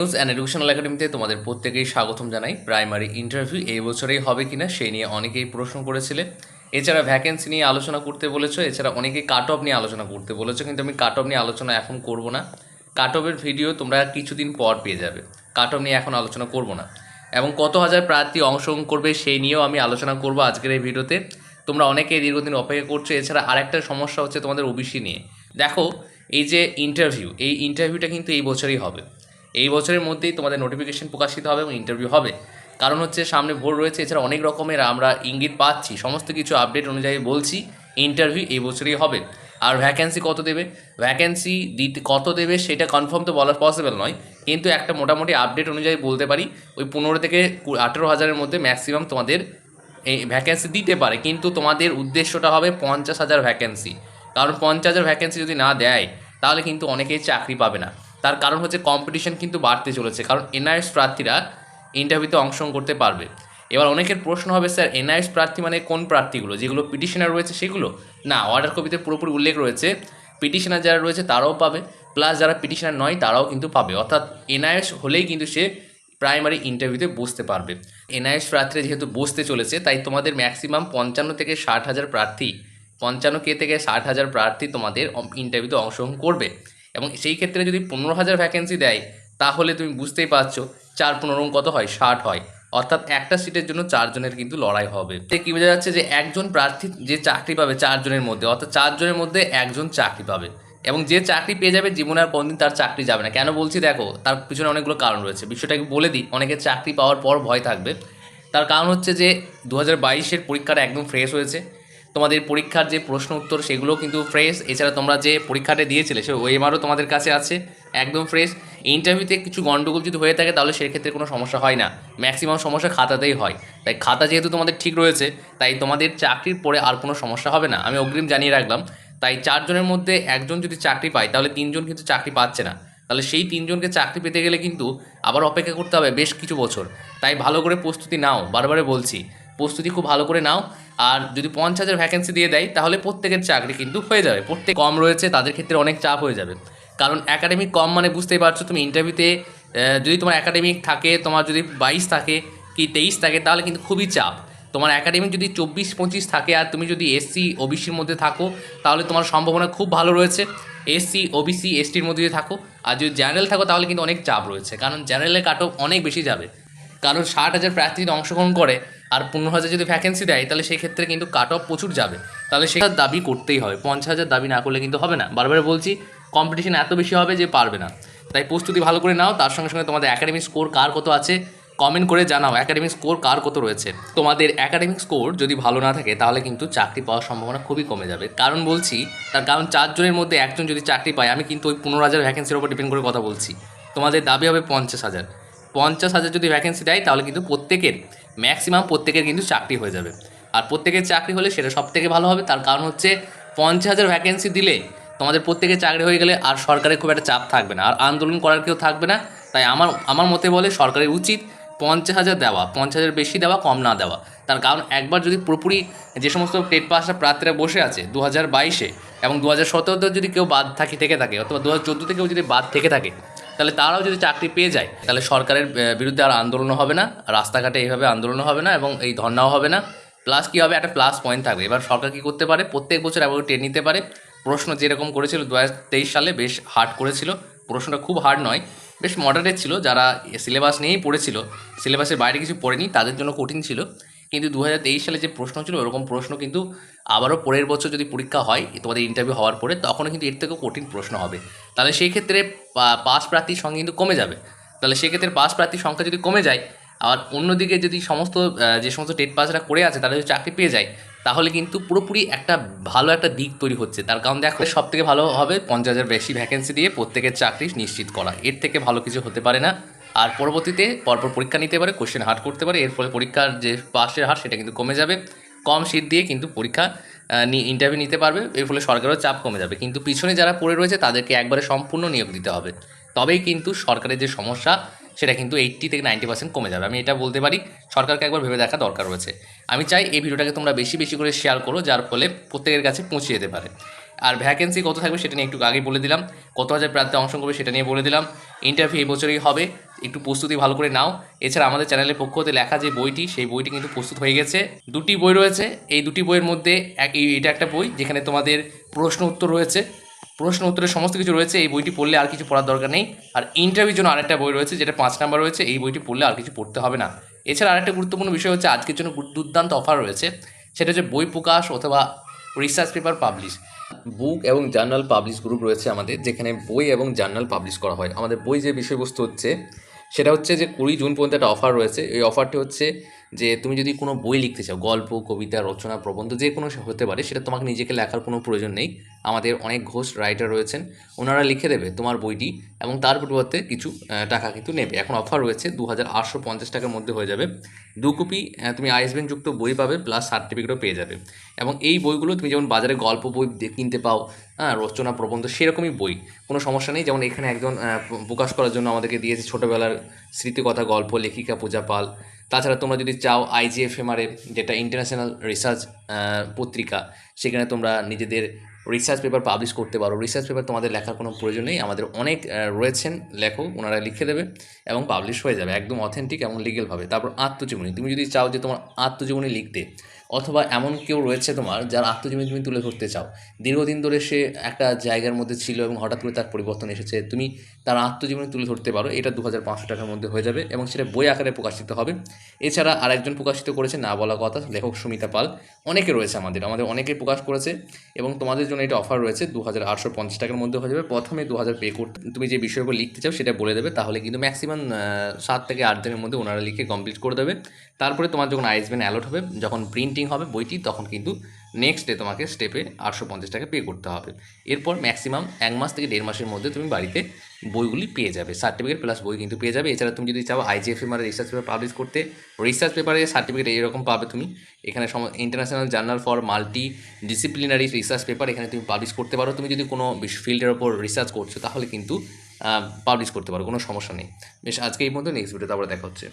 News and educational একাডেমিতে তোমাদের প্রত্যেকেই স্বাগতম জানাই। প্রাইমারি ইন্টারভিউ এই বছরেই হবে কিনা সেই নিয়ে অনেকেই প্রশ্ন করেছিলে। এছাড়া ভ্যাকেন্সি নিয়ে আলোচনা করতে বলেছ, এছাড়া অনেকেই কাট অফ নিয়ে আলোচনা করতে বলেছ, কিন্তু আমি কাট অফ নিয়ে আলোচনা এখন করব না। কাট অফের ভিডিও তোমরা কিছুদিন পর পেয়ে যাবে। কাট অফ নিয়ে এখন আলোচনা করব না। এবং কত হাজার প্রার্থী অংশগ্রহণ করবে সেই নিয়েও আমি আলোচনা করব আজকের এই ভিডিওতে তোমরা অনেকে দীর্ঘদিন অপেক্ষা করছ, এছাড়া আরেকটা সমস্যা হচ্ছে তোমাদের ওবিসি নিয়ে। দেখো, এই যে ইন্টারভিউ এই ইন্টারভিউটা কিন্তু এই বছরই হবে। এই বছরের মধ্যেই তোমাদের নোটিফিকেশন প্রকাশিত হবে এবং ইন্টারভিউ হবে। কারণ হচ্ছে সামনে ভোট রয়েছে, এছাড়া অনেক রকমের আমরা ইঙ্গিত পাচ্ছি। সমস্ত কিছু আপডেট অনুযায়ী বলছি ইন্টারভিউ এই বছরই হবে। আর ভ্যাকেন্সি কত দেবে? ভ্যাকেন্সি দিতে কত দেবে সেটা কনফার্ম তো বলা পসিবল নয়, কিন্তু একটা মোটামুটি আপডেট অনুযায়ী বলতে পারি, ওই পনেরো থেকে আঠেরো হাজারের মধ্যে ম্যাক্সিমাম তোমাদের এই ভ্যাকেন্সি দিতে পারে। কিন্তু তোমাদের উদ্দেশ্যটা হবে পঞ্চাশ হাজার ভ্যাকেন্সি কারণ পঞ্চাশ হাজার ভ্যাকেন্সি যদি না দেয়, তাহলে কিন্তু অনেকেই চাকরি পাবে না। তার কারণ হচ্ছে কম্পিটিশন কিন্তু বাড়তে চলেছে। কারণ এনআইএস প্রার্থীরা ইন্টারভিউতে অংশগ্রহণ করতে পারবে। এবার অনেকের প্রশ্ন হবে, স্যার এনআইএস প্রার্থী মানে কোন প্রার্থীগুলো? যেগুলো পিটিশনার রয়েছে সেগুলো? না অর্ডার কপিতে পুরোপুরি উল্লেখ রয়েছে। পিটিশনার যারা রয়েছে তারাও পাবে। প্লাস যারা পিটিশনার নয়, তারাও কিন্তু পাবে। অর্থাৎ এনআইএস হলেই কিন্তু সে প্রাইমারি ইন্টারভিউতে বসতে পারবে। এনআইএস প্রার্থীরা যেহেতু বসতে চলেছে, তাই তোমাদের ম্যাক্সিমাম পঞ্চান্ন থেকে ষাট হাজার প্রার্থী, পঞ্চান্ন কে থেকে ষাট হাজার প্রার্থী তোমাদের ইন্টারভিউতে অংশগ্রহণ করবে। এবং সেই ক্ষেত্রে যদি পনেরো হাজার ভ্যাকেন্সি দেয়, তাহলে তুমি বুঝতেই পারছ চার পনেরো কত হয়? ষাট হয়। অর্থাৎ একটা সিটের জন্য চারজনের কিন্তু লড়াই হবে। কি বোঝা যাচ্ছে যে একজন প্রার্থী যে চাকরি পাবে চারজনের মধ্যে, অর্থাৎ চারজনের মধ্যে একজন চাকরি পাবে। এবং যে চাকরি পেয়ে যাবে, জীবনে আর কোনদিন তার চাকরি যাবে না। কেন বলছি দেখো, তার পিছনে অনেকগুলো কারণ রয়েছে। বিষয়টাকে বলে দিই, অনেকের চাকরি পাওয়ার পর ভয় থাকবে। তার কারণ হচ্ছে যে দু হাজার বাইশের পরীক্ষাটা একদম ফ্রেশ হয়েছে। তোমাদের পরীক্ষার যে প্রশ্ন উত্তর সেগুলো কিন্তু ফ্রেশ এছাড়া তোমরা যে পরীক্ষাটা দিয়েছিলে, সে ওএমআরও তোমাদের কাছে আছে, একদম ফ্রেশ ইন্টারভিউতে কিছু গন্ডগোল যদি হয়ে থাকে, তাহলে সেক্ষেত্রে কোনো সমস্যা হয় না। ম্যাক্সিমাম সমস্যা খাতাতেই হয়। তাই খাতা যেহেতু তোমাদের ঠিক রয়েছে, তাই তোমাদের চাকরির পরে আর কোনো সমস্যা হবে না। আমি অগ্রিম জানিয়ে রাখলাম, তাই চারজনের মধ্যে একজন যদি চাকরি পায়, তাহলে তিনজন কিন্তু চাকরি পাচ্ছে না। তাহলে সেই তিনজনকে চাকরি পেতে গেলে কিন্তু আবার অপেক্ষা করতে হবে বেশ কিছু বছর। তাই ভালো করে প্রস্তুতি নাও, বারবারে বলছি। প্রস্তুতি খুব ভালো করে নাও। আর যদি পঞ্চাশ হাজার ভ্যাকেন্সি দিয়ে দেয়, তাহলে প্রত্যেকের চাকরি কিন্তু হয়ে যাবে। প্রত্যেক কম রয়েছে, তাদের ক্ষেত্রে অনেক চাপ হয়ে যাবে। কারণ একাডেমিক কম মানে বুঝতেই পারছ, তুমি ইন্টারভিউতে যদি তোমার একাডেমিক থাকে, তোমার যদি বাইশ থাকে কি তেইশ থাকে, তাহলে কিন্তু খুবই চাপ। তোমার একাডেমিক যদি চব্বিশ, পঁচিশ থাকে আর তুমি যদি এসসি ওবিসির মধ্যে থাকো, তাহলে তোমার সম্ভাবনা খুব ভালো রয়েছে। এসসি ওবিসি এসটির মধ্যে যদি থাকো। আর যদি জেনারেল থাকো, তাহলে কিন্তু অনেক চাপ রয়েছে। কারণ জেনারেলের কাট অনেক বেশি যাবে। কারণ ষাট হাজার প্রার্থী অংশগ্রহণ করে আর পনেরো হাজার যদি ভ্যাকেন্সি দেয়, তাহলে সেই ক্ষেত্রে কিন্তু কাট অফ প্রচুর যাবে। তাহলে সেটা দাবি করতেই হবে। পঞ্চাশ হাজার দাবি না করলে কিন্তু হবে না। বারবার বলছি কম্পিটিশন এত বেশি হবে যে পারবে না। তাই প্রস্তুতি ভালো করে নাও। তার সঙ্গে সঙ্গে তোমাদের একাডেমিক স্কোর কার কত আছে কমেন্ট করে জানাও। একাডেমিক স্কোর কার কত রয়েছে? তোমাদের একাডেমিক স্কোর যদি ভালো না থাকে, তাহলে কিন্তু চাকরি পাওয়ার সম্ভাবনা খুবই কমে যাবে। কারণ বলছি, তার কারণ চারজনের মধ্যে একজন যদি চাকরি পায়, আমি কিন্তু ওই পনেরো হাজার ভ্যাকেন্সির উপর ডিপেন্ড করে কথা বলছি। তোমাদের দাবি হবে পঞ্চাশ হাজার। পঞ্চাশ হাজার যদি ভ্যাকেন্সি দেয়, তাহলে কিন্তু প্রত্যেকের ম্যাক্সিমাম প্রত্যেকের কিন্তু চাকরি হয়ে যাবে। আর প্রত্যেকের চাকরি হলে সেটা সব থেকে ভালো হবে, তার কারণ হচ্ছে পঞ্চাশ হাজার ভ্যাকেন্সি দিলে তোমাদের প্রত্যেকের চাকরি হয়ে গেলে আর সরকারের খুব একটা চাপ থাকবে না। আর আন্দোলন করার কেউ থাকবে না, তাই আমার আমার মতে বলে সরকারের উচিত পঞ্চাশ হাজার দেওয়া পঞ্চাশ হাজার বেশি দেওয়া, কম না দেওয়া। তার কারণ একবার যদি পুরোপুরি যে সমস্ত টেট পাসটা প্রার্থীরা বসে আছে দু হাজার বাইশে এবং দু হাজার সতেরোতে যদি কেউ বাদ থাকে, থেকে থাকে, অথবা দু হাজার চোদ্দোতে কেউ যদি বাদ থেকে থাকে তাহলে তারাও যদি চাকরি পেয়ে যায়, তাহলে সরকারের বিরুদ্ধে আর আন্দোলনও হবে না, রাস্তাঘাটে এইভাবে আন্দোলনও হবে না এবং এই ধর্নাও হবে না। প্লাস কী হবে? একটা প্লাস পয়েন্ট থাকবে। এবার সরকার কী করতে পারে? প্রত্যেক বছর এবার টেনে নিতে পারে। প্রশ্ন যেরকম করেছিল দু হাজার তেইশ সালে বেশ হার্ড করেছিল। প্রশ্নটা খুব হার্ড নয়, বেশ মডারেট ছিল। যারা সিলেবাস নিয়েই পড়েছিল সিলেবাসের বাইরে কিছু পড়েনি, তাদের জন্য কঠিন ছিল। কিন্তু দু হাজার তেইশ সালে যে প্রশ্ন ছিল, ওরকম প্রশ্ন কিন্তু আবারও পরের বছর যদি পরীক্ষা হয়, তোমাদের ইন্টারভিউ হওয়ার পরে, তখনও কিন্তু এর থেকেও কঠিন প্রশ্ন হবে। তাহলে সেই ক্ষেত্রে পাস প্রার্থীর সংখ্যা কিন্তু কমে যাবে। তাহলে সেক্ষেত্রে পাস প্রার্থীর সংখ্যা যদি কমে যায় আর অন্যদিকে যদি সমস্ত যে সমস্ত টেট পাসরা করে আছে তারা যদি চাকরি পেয়ে যায়, তাহলে কিন্তু পুরোপুরি একটা ভালো একটা দিক তৈরি হচ্ছে। তার কারণ দেখো সব থেকে ভালো হবে পঞ্চাশ হাজার বেশি ভ্যাকেন্সি দিয়ে প্রত্যেকের চাকরি নিশ্চিত করা। এর থেকে ভালো কিছু হতে পারে না। আর পরবর্তীতে পরপর পরীক্ষা নিতে পারে কোশ্চেন হার্ড করতে পারে, এর ফলে পরীক্ষার যে পাসের হার সেটা কিন্তু কমে যাবে। কম সিট দিয়ে কিন্তু পরীক্ষা ইন্টারভিউ নিতে পারবে, এর ফলে সরকারেরও চাপ কমে যাবে। কিন্তু পিছনে যারা পড়ে রয়েছে তাদেরকে একবারে সম্পূর্ণ নিয়োগ দিতে হবে। তবেই কিন্তু সরকারের যে সমস্যা, সেটা কিন্তু এইট্টি থেকে নাইনটি পার্সেন্ট কমে যাবে। আমি এটা বলতে পারি, সরকারকে একবার ভেবে দেখা দরকার রয়েছে। আমি চাই এই ভিডিওটাকে তোমরা বেশি বেশি করে শেয়ার করো, যার ফলে প্রত্যেকের কাছে পৌঁছে যেতে পারে। আর ভ্যাকেন্সি কত থাকবে সেটা নিয়ে একটু আগে বলে দিলাম। কত হাজার প্রার্থী অংশগ্রহণ করবে সেটা নিয়ে বলে দিলাম। ইন্টারভিউ এই বছরই হবে, একটু প্রস্তুতি ভালো করে নাও। এছাড়া আমাদের চ্যানেলের পক্ষ হতে লেখা যে বইটি, সেই বইটি কিন্তু প্রস্তুত হয়ে গেছে। দুটি বই রয়েছে, এই দুটি বইয়ের মধ্যে এক এটা একটা বই যেখানে তোমাদের প্রশ্ন উত্তর রয়েছে। প্রশ্ন উত্তরের সমস্ত কিছু রয়েছে, এই বইটি পড়লে আর কিছু পড়ার দরকার নেই। আর ইন্টারভিউর জন্য আরেকটা বই রয়েছে, যেটা পাঁচ নাম্বার রয়েছে, এই বইটি পড়লে আর কিছু পড়তে হবে না। এছাড়া আরেকটা গুরুত্বপূর্ণ বিষয় হচ্ছে, আজকের জন্য দুর্দান্ত অফার রয়েছে। সেটা হচ্ছে বই প্রকাশ অথবা রিসার্চ পেপার পাবলিশ বুক এবং জার্নাল পাবলিশ গ্রুপ রয়েছে আমাদের, যেখানে বই এবং জার্নাল পাবলিশ করা হয়। আমাদের বই যে বিষয়বস্তু হচ্ছে, সেটা হচ্ছে যে কুড়ি জুন পর্যন্ত একটা অফার রয়েছে। এই অফারটি হচ্ছে যে তুমি যদি কোনো বই লিখতে চাও, গল্প, কবিতা, রচনা, প্রবন্ধ, যে কোনো হতে পারে, সেটা তোমাকে নিজেকে লেখার কোনো প্রয়োজন নেই। আমাদের অনেক ঘোষ রাইটার রয়েছেন, ওনারা লিখে দেবে তোমার বইটি এবং তার পরিবর্তে কিছু টাকা কিন্তু নেবে। এখন অফার রয়েছে দু হাজার আটশো পঞ্চাশ টাকার মধ্যে হয়ে যাবে। দু কপি তুমি যুক্ত বই পাবে প্লাস সার্টিফিকেটও পেয়ে যাবে। এবং এই বইগুলো তুমি যেমন বাজারে গল্প বই কিনতে পাও হ্যাঁ রচনা, প্রবন্ধ, সেরকমই বই, কোনো সমস্যা নেই। যেমন এখানে একজন প্রকাশ করার জন্য আমাদেরকে দিয়েছে ছোটোবেলার স্মৃতিকথা, গল্প, লেখিকা, পূজা পাল তাছাড়া তোমরা যদি চাও আইজিএফএমআরে যেটা ইন্টারন্যাশনাল রিসার্চ পত্রিকা, সেখানে তোমরা নিজেদের রিসার্চ পেপার পাবলিশ করতে পারো। রিসার্চ পেপার তোমাদের লেখার কোনো প্রয়োজন নেই। আমাদের অনেক রয়েছেন লেখক, ওনারা লিখে দেবে এবং পাবলিশ হয়ে যাবে। একদম অথেন্টিক এবং লিগেলভাবে তারপর আত্মজীবনী। তুমি যদি চাও যে তোমার আত্মজীবনী লিখতে অথবা এমন কেউ রয়েছে তোমার যার আত্মজীবনী তুমি তুলে ধরতে চাও। দীর্ঘদিন ধরে সে একটা জায়গার মধ্যে ছিল এবং হঠাৎ করে তার পরিবর্তন এসেছে। তুমি তার আত্মজীবনী তুলে ধরতে পারো। এটা দু হাজার পাঁচশো টাকার মধ্যে হয়ে যাবে এবং সেটা বই আকারে প্রকাশিত হবে। এছাড়া আরেকজন প্রকাশিত করেছে না বলা কথা লেখক সুমিতা পাল। অনেকে রয়েছে আমাদের আমাদের অনেকে প্রকাশ করেছে এবং তোমাদের জন্য এটা অফার রয়েছে দু হাজার পঞ্চাশ টাকার মধ্যে হয়ে যাবে। প্রথমে দু হাজার পে করতে, তুমি যে বিষয়গুলো লিখতে চাও সেটা বলে দেবে, তাহলে কিন্তু ম্যাক্সিমাম সাত থেকে আট দিনের মধ্যে ওনারা লিখে কমপ্লিট করে দেবে। তারপরে তোমার যখন আইসবেন অ্যালোট হবে, যখন প্রিন্টিং হবে বইটি, তখন কিন্তু নেক্সট ডে তোমাকে স্টেপে আটশো পঞ্চাশ টাকা পে করতে হবে। এরপর ম্যাক্সিমাম এক মাস থেকে দেড় মাসের মধ্যে তুমি বাড়িতে বইগুলি পেয়ে যাবে। সার্টিফিকেট প্লাস বই কিন্তু পেয়ে যাবে। এছাড়া তুমি যদি চাও আইজিএফএম আর রিসার্চ পেপার পাবলিশ করতে রিসার্চ পেপারে সার্টিফিকেট এরকম পাবে তুমি। এখানে some international journal for multidisciplinary research paper এখানে তুমি পাবলিশ করতে পারো। তুমি যদি কোনো ফিল্ডের ওপর রিসার্চ করছ, তাহলে কিন্তু পাবলিশ করতে পারো। কোনো সমস্যা নেই। বেশ, আজকে এই মতো নেক্সট ভিডিওতে আবার দেখা হচ্ছে।